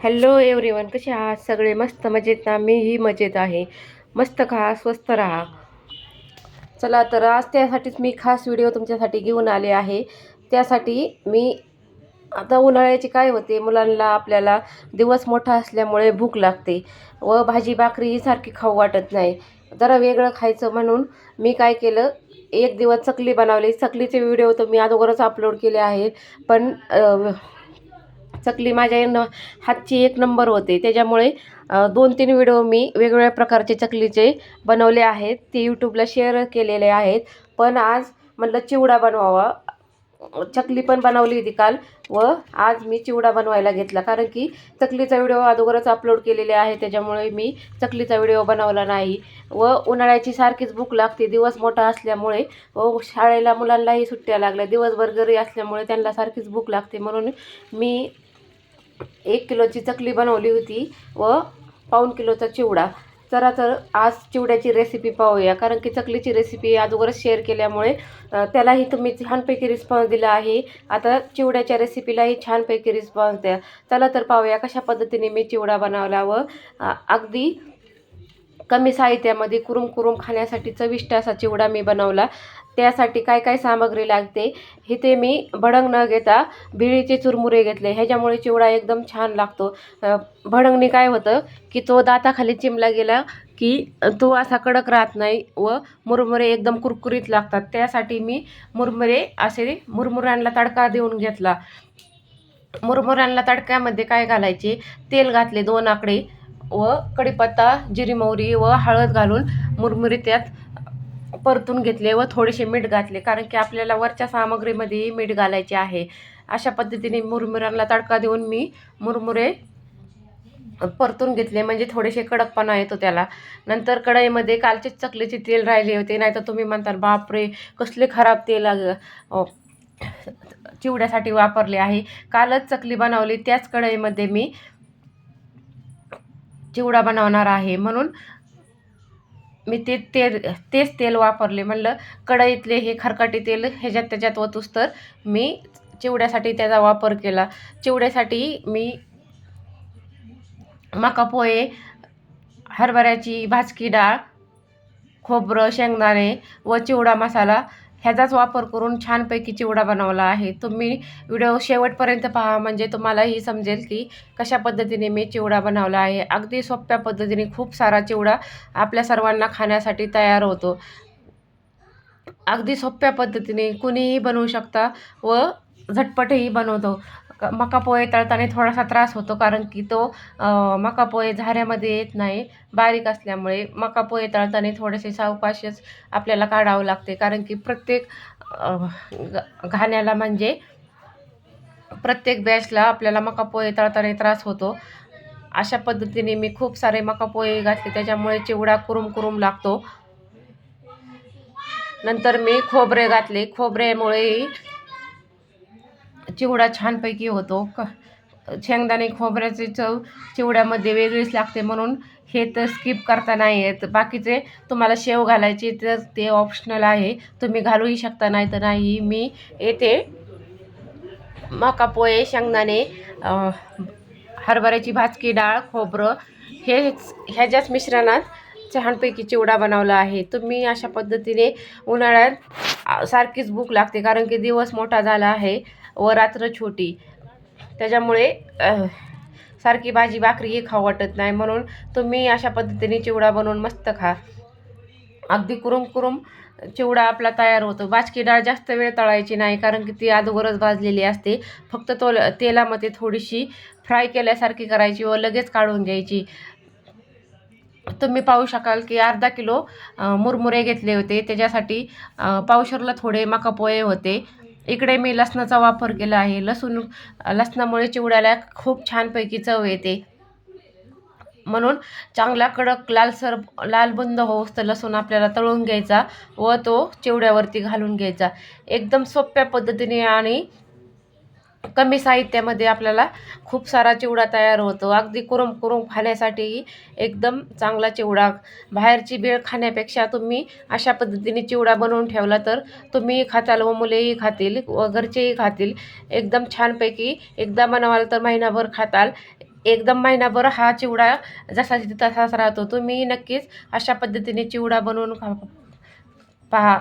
Hello everyone कसे आहात? सगळे मस्त मजेत ना? मीही मजेत आहे. मस्त खा स्वस्त राहा. चला तर आज त्यासाठीच मी खास व्हिडिओ तुमच्यासाठी घेऊन आले आहे. त्यासाठी मी आता उन्हाळ्याची काय होते? मुलांना आपल्याला दिवस मोठा असल्यामुळे भूक लागते व भाजी भाकरी ही सारखी खाऊ वाटत नाही. जरा वेगळं खायचं म्हणून मी काय केलं? एक दिवस चकली बनवली. चकलीचे व्हिडिओ तर मी अगोदरच अपलोड केले आहे पण चकली माझ्या न हातची एक नंबर होते. त्याच्यामुळे दोन तीन व्हिडिओ मी वेगवेगळ्या प्रकारचे चकलीचे बनवले आहेत. ते यूट्यूबला शेअर केलेले आहेत. पण आज म्हटलं चिवडा बनवावा. चकली पण बनवली होती काल व आज मी चिवडा बनवायला घेतला. कारण की चकलीचा व्हिडिओ अगोदरच अपलोड केलेले आहे. त्याच्यामुळे मी चकलीचा व्हिडिओ बनवला नाही व उन्हाळ्याची सारखीच भूक लागते. दिवस मोठा असल्यामुळे व शाळेला मुलांनाही सुट्ट्या लागल्या. दिवसभर घरी असल्यामुळे त्यांना सारखीच भूक लागते. म्हणून मी एक किलोची चकली बनवली होती व पाऊण किलोचा चिवडा. चला तर आज चिवड्याची रेसिपी पाहूया. कारण की चकलीची रेसिपी अगोदरच शेअर केल्यामुळे त्यालाही तुम्ही छानपैकी रिस्पॉन्स दिला आहे. आता चिवड्याच्या रेसिपीलाही छानपैकी रिस्पॉन्स द्या. चला तर पाहूया कशा पद्धतीने मी चिवडा बनवला व अगदी कमी साहित्यामध्ये कुरुम कुरुम खाण्यासाठी चविष्ट असा चिवडा मी बनवला. त्यासाठी काय काय सामग्री लागते? हे ते मी भडंग न घेता बिळीचे चुरमुरे घेतले. ह्याच्यामुळे चिवडा एकदम छान लागतो. भडंगने काय होतं की तो दाताखाली चिमला गेला की तो असा कडक राहत नाही व मुरमुरे एकदम कुरकुरीत लागतात. त्यासाठी मी मुरमुरे असे मुरमुऱ्यांना तडका देऊन घेतला. मुरमुऱ्यांना तडक्यामध्ये काय घालायचे? तेल घातले दोन आकडे. व कढीपत्ता जिरी मोहरी व हळद घालून मुरमुरे त्यात परतून घेतले व थोडेसे मीठ घातले. कारण की आपल्याला वरच्या सामग्रीमध्येही मीठ घालायचे आहे. अशा पद्धतीने मुरमुऱ्यांना तडका देऊन मी मुरमुरे परतून घेतले. म्हणजे थोडेसे कडकपणा येतो त्याला. नंतर कढईमध्ये कालचेच चकलीचे तेल राहिले होते. नाही तर तुम्ही म्हणताल बापरे कसले खराब तेल चिवड्यासाठी वापरले आहे. कालच चकली बनवली. त्याच कढईमध्ये मी चिवडा बनवणार आहे. म्हणून मी ते तेल तेच तेल वापरले. म्हणलं कढईतले हे खरकाटी तेल ह्याच्यात त्याच्यात वतूस तर मी चिवड्यासाठी त्याचा वापर केला. चिवड्यासाठी मी मका पोहे हरभऱ्याची भाजकी डाळ खोबरं शेंगदाणे व चिवडा मसाला ह्याचाच वापर करून छानपैकी चिवडा बनवला आहे. तुम्ही व्हिडिओ शेवटपर्यंत पहा. म्हणजे तुम्हालाही समजेल की कशा पद्धतीने मी चिवडा बनवला आहे. अगदी सोप्या पद्धतीने खूप सारा चिवडा आपल्या सर्वांना खाण्यासाठी तयार होतो. अगदी सोप्या पद्धतीने कुणीही बनवू शकता व झटपटही बनवतो. मका पोहे तळताना थोडासा त्रास होतो कारण की तो मका पोहे झाऱ्यामध्ये येत नाही. बारीक असल्यामुळे मका पोहे तळताना थोडेसे सावकाशच आपल्याला काढावं लागते. कारण की प्रत्येक घाण्याला म्हणजे प्रत्येक बॅचला आपल्याला मका पोहे तळताना त्रास होतो. अशा पद्धतीने मी खूप सारे मका पोहे घातले. त्याच्यामुळे चिवडा कुरुम कुरुम लागतो. नंतर मी खोबरे घातले. खोबऱ्यामुळेही चिवडा छानपैकी होतो. क शेंगदाणे खोबऱ्याची चव चिवड्यामध्ये वेगळीच लागते म्हणून हे तर स्किप करता नाही येत. बाकीचे तुम्हाला शेव घालायचे तर ते ऑप्शनल आहे. तुम्ही घालूही शकता नाही तर नाही. मी येथे मका पोहे शेंगदाणे हरभऱ्याची भाजकी डाळ खोबरं हे ह्याच्याच मिश्रणात छानपैकी चिवडा बनवला आहे. तुम्ही अशा पद्धतीने उन्हाळ्यात सारखीच भूक लागते कारण की दिवस मोठा झाला आहे. व रात्र छोटी. त्याच्यामुळे सारखी भाजी भाकरीही खाऊ वाटत नाही. म्हणून तुम्ही अशा पद्धतीने चिवडा बनवून मस्त खा. अगदी कुरुम कुरुम चिवडा आपला तयार होतो. बाजकी डाळ जास्त वेळ तळायची नाही कारण की ती अगोदरच भाजलेली असते. फक्त तो तेलामध्ये थोडीशी फ्राय केल्यासारखी करायची व लगेच काढून घ्यायची. तुम्ही पाहू शकाल की अर्धा किलो मुरमुरे घेतले होते. त्याच्यासाठी पावशरला थोडे मका पोहे होते. इकडे मी लसणाचा वापर केला आहे. लसूण लसणामुळे चिवड्याला खूप छानपैकी चव येते. म्हणून चांगला कडक लालसर लालबुंद होऊस तर लसूण आपल्याला तळून घ्यायचा व तो चिवड्यावरती घालून घ्यायचा. एकदम सोप्या पद्धतीने आणि कमी साहित्यामध्ये आपल्याला खूप सारा चिवडा तयार होतो. अगदी कुरुम कुरुम खाण्यासाठीही एकदम चांगला चिवडा. बाहेरची बेळ खाण्यापेक्षा तुम्ही अशा पद्धतीने चिवडा बनवून ठेवला तर तुम्ही खाताल व मुलेही खातील व घरचेही खातील. एकदम छानपैकी एकदा बनवाल तर महिनाभर खाताल. एकदम महिनाभर हा चिवडा जसा तसाच राहतो. तुम्ही नक्कीच अशा पद्धतीने चिवडा बनवून खा पहा.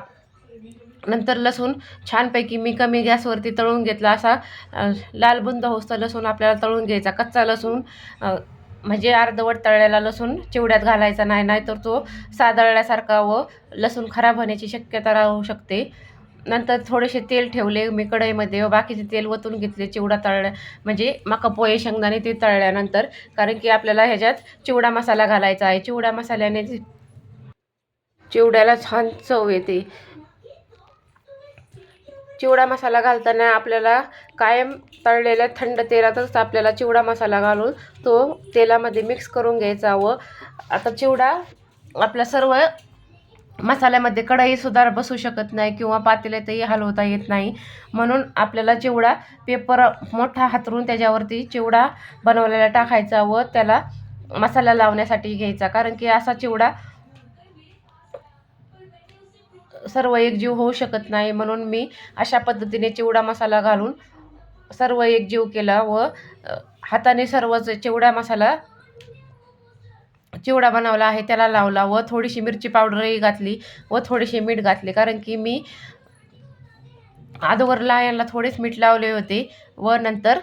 नंतर लसूण छानपैकी मी कमी गॅसवरती तळून घेतला असा लालबुंद लाल बुंद लसूण आपल्याला तळून घ्यायचा. कच्चा लसूण म्हणजे अर्धवट तळलेला लसूण चिवड्यात घालायचा नाही नाहीतर तो सादळल्यासारखा व लसूण खराब होण्याची शक्यता राहू शकते. नंतर थोडेसे तेल ठेवले मी कढईमध्ये व बाकीचे तेल वतून घेतले चिवडा तळल्या म्हणजे मका पोहे शेंगदाणे ते तळल्यानंतर कारण की आपल्याला ह्याच्यात चिवडा मसाला घालायचा आहे. चिवडा मसाल्याने चिवड्याला छान चव येते. चिवडा मसाला घालताना आपल्याला कायम तळलेल्या थंड तेलातच आपल्याला चिवडा मसाला घालून तो तेलामध्ये मिक्स करून घ्यायचा व आता चिवडा आपल्या सर्व मसाल्यामध्ये कढईसुद्धा बसू शकत नाही किंवा पातेल्यातही हलवता येत नाही. म्हणून आपल्याला चिवडा पेपर मोठा हातरून त्याच्यावरती चिवडा बनवलेला टाकायचा व त्याला मसाला लावण्यासाठी घ्यायचा. कारण की असा चिवडा सर्व एकजीव होऊ शकत नाही. म्हणून मी अशा पद्धतीने चिवडा मसाला घालून सर्व एकजीव केला व हाताने सर्वच चिवडा मसाला चिवडा बनवला आहे त्याला लावला व थोडीशी मिरची पावडरही घातली व थोडीशी मीठ घातले. कारण की मी अगोदर लायांना थोडेच मीठ लावले होते व नंतर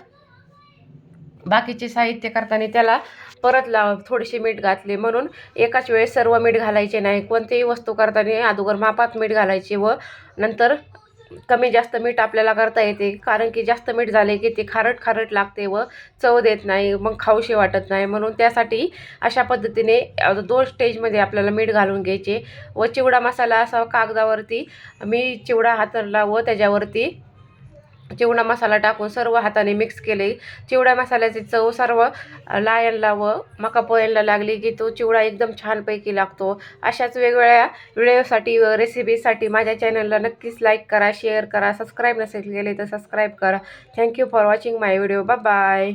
बाकीचे साहित्य करताना त्याला परत लाव थोडीशी मीठ घातले. म्हणून एकाच वेळेस सर्व मीठ घालायचे नाही. कोणतीही वस्तू करताना अगोदर मापात मीठ घालायचे व नंतर कमी जास्त मीठ आपल्याला करता येते. कारण की जास्त मीठ झाले की ते खारट खारट लागते व चव देत नाही. मग खाऊशी वाटत नाही. म्हणून त्यासाठी अशा पद्धतीने दोन स्टेजमध्ये आपल्याला मीठ घालून घ्यायचे व चिवडा मसाला असा कागदावरती मी चिवडा हातरला व त्याच्यावरती चिवडा मसाला टाकून सर्व हाताने मिक्स केले. चिवडा मसाल्याची चव सर्व लायनला व मका पोह्यांना लागली की तो चिवडा एकदम छानपैकी लागतो. अशाच वेगवेगळ्या व्हिडिओसाठी व रेसिपीसाठी माझ्या चॅनलला नक्कीच लाईक करा शेअर करा सबस्क्राईब नसेल केले तर सबस्क्राईब करा. Thank you for watching my video bye